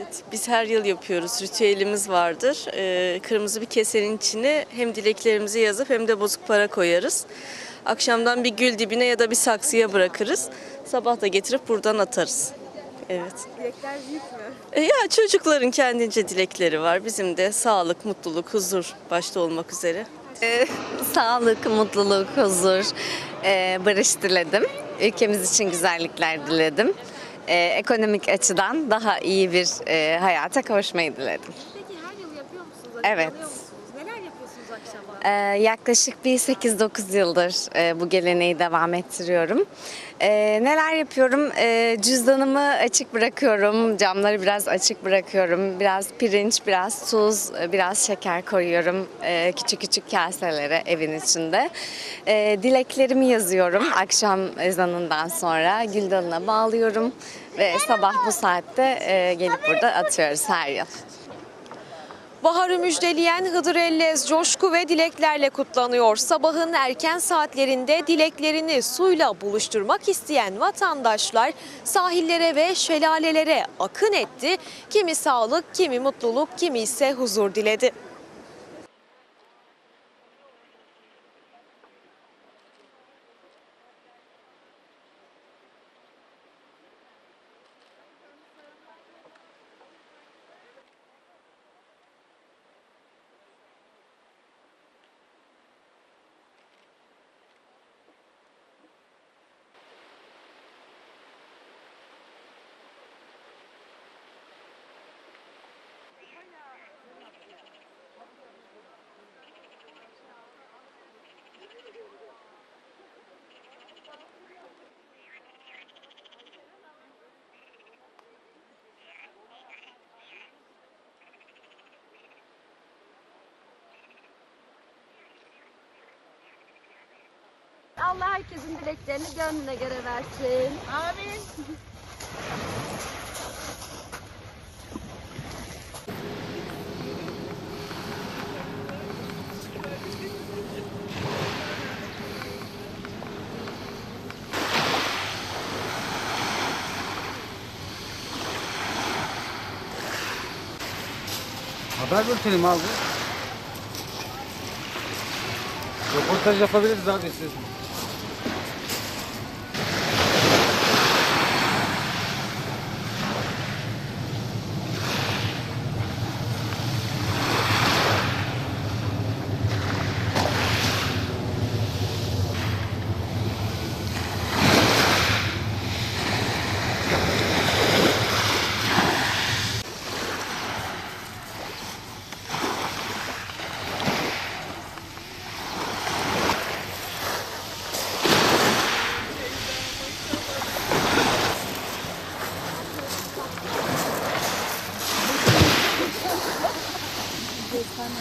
Evet, Biz her yıl yapıyoruz. Ritüelimiz vardır. Ee, kırmızı bir kesenin içine hem dileklerimizi yazıp hem de bozuk para koyarız. Akşamdan bir gül dibine ya da bir saksıya bırakırız. Sabah da getirip buradan atarız. Evet. Dilekler büyük mü? E ya çocukların kendince dilekleri var. Bizim de sağlık, mutluluk, huzur başta olmak üzere. Sağlık, mutluluk, huzur, e, barış diledim. Ülkemiz için güzellikler diledim. E, ekonomik açıdan daha iyi bir e, hayata kavuşmayı diledim. Peki her yıl yapıyor musunuz? Evet. Alıyor musunuz? Neler yapıyorsunuz akşama? E, yaklaşık bir 8-9 yıldır e, bu geleneği devam ettiriyorum. E, neler yapıyorum? E, cüzdanımı açık bırakıyorum, camları biraz açık bırakıyorum. Biraz pirinç, biraz tuz, e, biraz şeker koyuyorum e, küçük küçük kaselere evin içinde. E, dileklerimi yazıyorum akşam ezanından sonra gül bağlıyorum ve sabah bu saatte e, gelip burada atıyoruz her yıl. Baharı müjdeleyen Hıdır Ellez coşku ve dileklerle kutlanıyor. Sabahın erken saatlerinde dileklerini suyla buluşturmak isteyen vatandaşlar sahillere ve şelalelere akın etti. Kimi sağlık, kimi mutluluk, kimi ise huzur diledi. Allah herkesin dileklerini gönlüne göre versin. Amin. Haber bülteni mi abi? Röportaj yapabiliriz abi siz.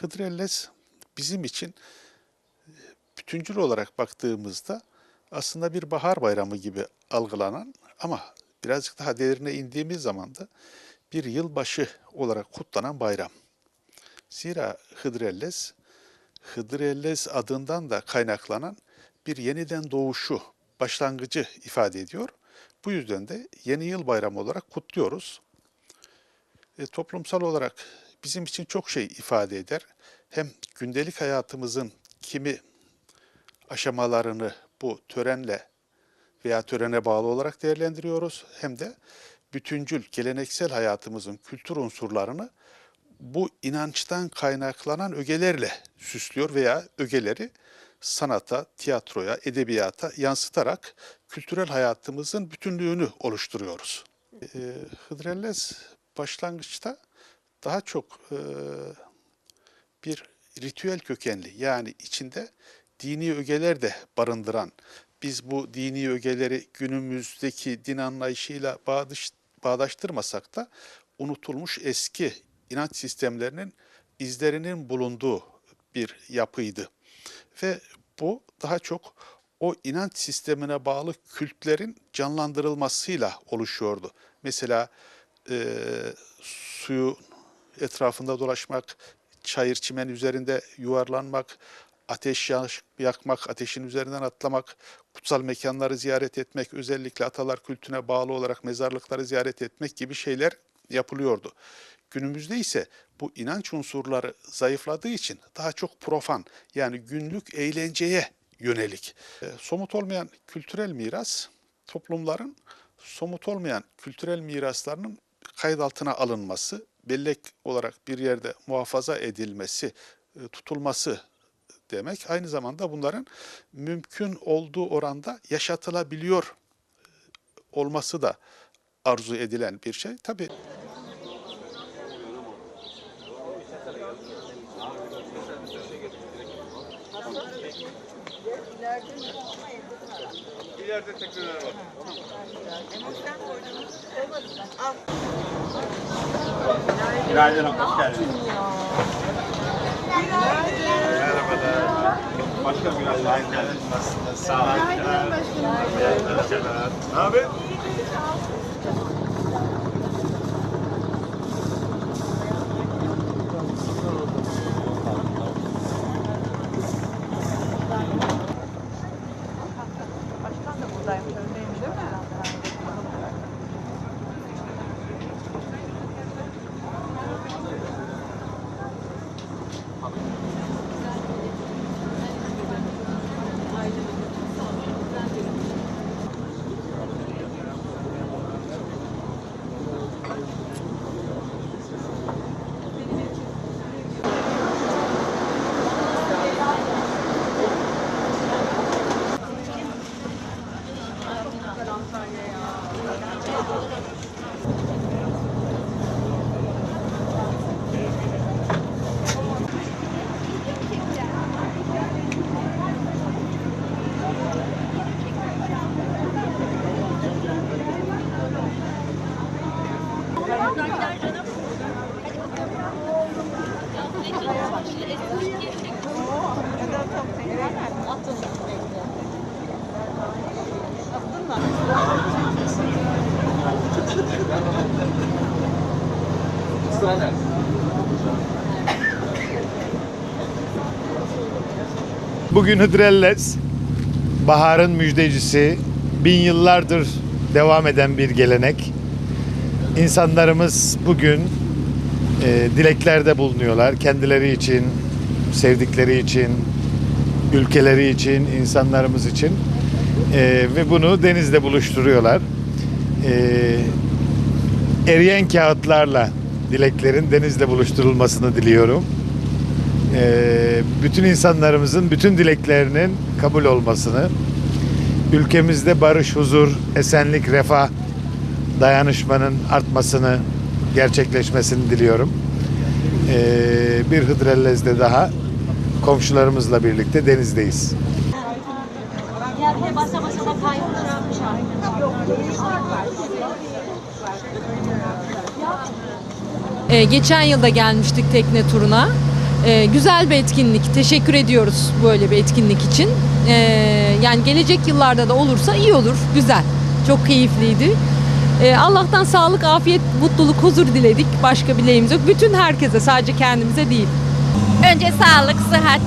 Hıdrellez bizim için e, bütüncül olarak baktığımızda aslında bir bahar bayramı gibi algılanan ama birazcık daha derine indiğimiz zaman da bir yılbaşı olarak kutlanan bayram. Zira Hıdrellez, Hıdrellez adından da kaynaklanan bir yeniden doğuşu, başlangıcı ifade ediyor. Bu yüzden de yeni yıl bayramı olarak kutluyoruz. E, toplumsal olarak bizim için çok şey ifade eder. Hem gündelik hayatımızın kimi aşamalarını bu törenle veya törene bağlı olarak değerlendiriyoruz. Hem de bütüncül, geleneksel hayatımızın kültür unsurlarını bu inançtan kaynaklanan ögelerle süslüyor veya ögeleri sanata, tiyatroya, edebiyata yansıtarak kültürel hayatımızın bütünlüğünü oluşturuyoruz. Ee, Hıdrellez başlangıçta daha çok e, bir ritüel kökenli yani içinde dini ögeler de barındıran biz bu dini ögeleri günümüzdeki din anlayışıyla bağdaş, bağdaştırmasak da unutulmuş eski inanç sistemlerinin izlerinin bulunduğu bir yapıydı. Ve bu daha çok o inanç sistemine bağlı kültlerin canlandırılmasıyla oluşuyordu. Mesela e, suyu etrafında dolaşmak, çayır çimen üzerinde yuvarlanmak, ateş yak- yakmak, ateşin üzerinden atlamak, kutsal mekanları ziyaret etmek, özellikle atalar kültüne bağlı olarak mezarlıkları ziyaret etmek gibi şeyler yapılıyordu. Günümüzde ise bu inanç unsurları zayıfladığı için daha çok profan yani günlük eğlenceye yönelik. E, somut olmayan kültürel miras toplumların somut olmayan kültürel miraslarının kayıt altına alınması, bellek olarak bir yerde muhafaza edilmesi, e, tutulması demek. Aynı zamanda bunların mümkün olduğu oranda yaşatılabiliyor e, olması da arzu edilen bir şey. Tabii Günaydın, hoş geldiniz. Merhabalar. Başkanım günaydın. Hoş geldiniz. Nasılsınız? Sağ olun. Günaydın başkanım. Ne haber? Bugün Hıdrellez, baharın müjdecisi, bin yıllardır devam eden bir gelenek. İnsanlarımız bugün e, dileklerde bulunuyorlar. Kendileri için, sevdikleri için, ülkeleri için, insanlarımız için. E, ve bunu denizde buluşturuyorlar. E, eriyen kağıtlarla dileklerin denizde buluşturulmasını diliyorum. Ee, bütün insanlarımızın bütün dileklerinin kabul olmasını, ülkemizde barış, huzur, esenlik, refah, dayanışmanın artmasını, gerçekleşmesini diliyorum. Ee, bir Hıdrellez'de daha komşularımızla birlikte denizdeyiz. Ee, geçen yılda gelmiştik tekne turuna. Ee, güzel bir etkinlik. Teşekkür ediyoruz böyle bir etkinlik için. Ee, yani gelecek yıllarda da olursa iyi olur. Güzel. Çok keyifliydi. Ee, Allah'tan sağlık, afiyet, mutluluk, huzur diledik. Başka bileğimiz yok. Bütün herkese sadece kendimize değil. Önce sağlık, sıhhat.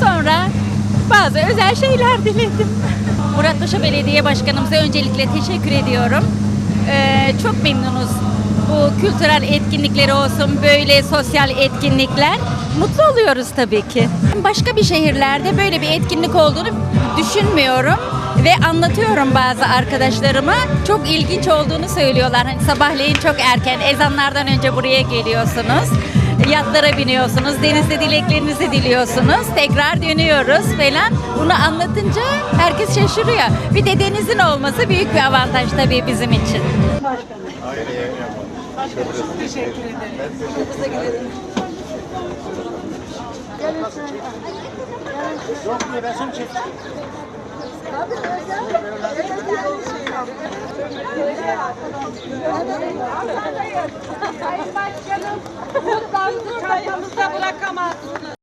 Sonra bazı özel şeyler diledim. Muratpaşa Belediye Başkanımıza öncelikle teşekkür ediyorum. Ee, çok memnunuz. Bu kültürel etkinlikleri olsun, böyle sosyal etkinlikler. Mutlu oluyoruz tabii ki. Başka bir şehirlerde böyle bir etkinlik olduğunu düşünmüyorum ve anlatıyorum bazı arkadaşlarıma. Çok ilginç olduğunu söylüyorlar. Hani sabahleyin çok erken ezanlardan önce buraya geliyorsunuz. Yatlara biniyorsunuz, denizde dileklerinizi diliyorsunuz, tekrar dönüyoruz falan. Bunu anlatınca herkes şaşırıyor. Bir de denizin olması büyük bir avantaj tabii bizim için. Çok teşekkür ederim. Kapıza gidelim. Gelin sen. Yok bir resim çek. Abi Sayın Başkanım, buradan çayımıza bırakamazsınız.